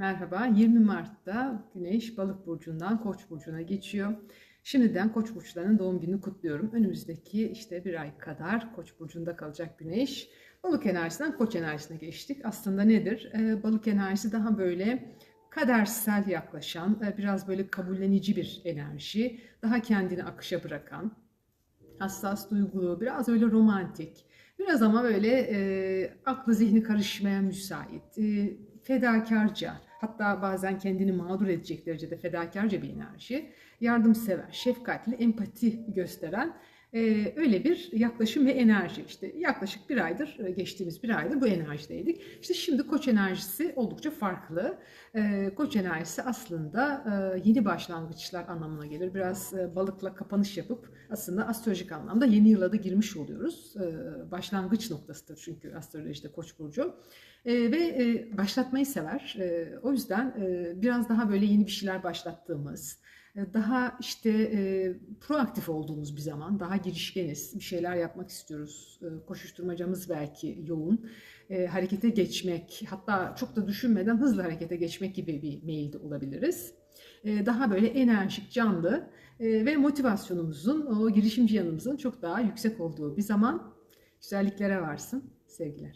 Merhaba, 20 Mart'ta Güneş Balık burcundan Koç burcuna geçiyor. Şimdiden Koç burçlarının doğum gününü kutluyorum. Önümüzdeki işte bir ay kadar Koç burcunda kalacak Güneş. Balık enerjisinden Koç enerjisine geçtik. Aslında nedir? Ee, balık enerjisi daha böyle kadersel yaklaşan, e, biraz böyle kabullenici bir enerji. Daha kendini akışa bırakan, hassas duygulu, biraz öyle romantik. Biraz ama böyle e, aklı zihni karışmaya müsait, e, fedakarca, hatta bazen kendini mağdur edecek derecede fedakarca bir enerji, yardımsever, şefkatli, empati gösteren e, öyle bir yaklaşım ve enerji. İşte yaklaşık bir aydır, e, geçtiğimiz bir aydır bu enerjideydik. İşte şimdi koç enerjisi oldukça farklı. E, koç enerjisi aslında e, yeni başlangıçlar anlamına gelir. Biraz e, balıkla kapanış yapıp aslında astrolojik anlamda yeni yıla da girmiş oluyoruz. E, başlangıç noktasıdır çünkü astrolojide koç burcu. Ve başlatmayı sever. O yüzden biraz daha böyle yeni bir şeyler başlattığımız, daha işte e, proaktif olduğumuz bir zaman, daha girişkeniz, bir şeyler yapmak istiyoruz. E, koşuşturmacamız belki yoğun. E, harekete geçmek, hatta çok da düşünmeden hızlı harekete geçmek gibi bir mailde olabiliriz. E, daha böyle enerjik, canlı e, ve motivasyonumuzun, o girişimci yanımızın çok daha yüksek olduğu bir zaman. Güzelliklere varsın. Sevgiler.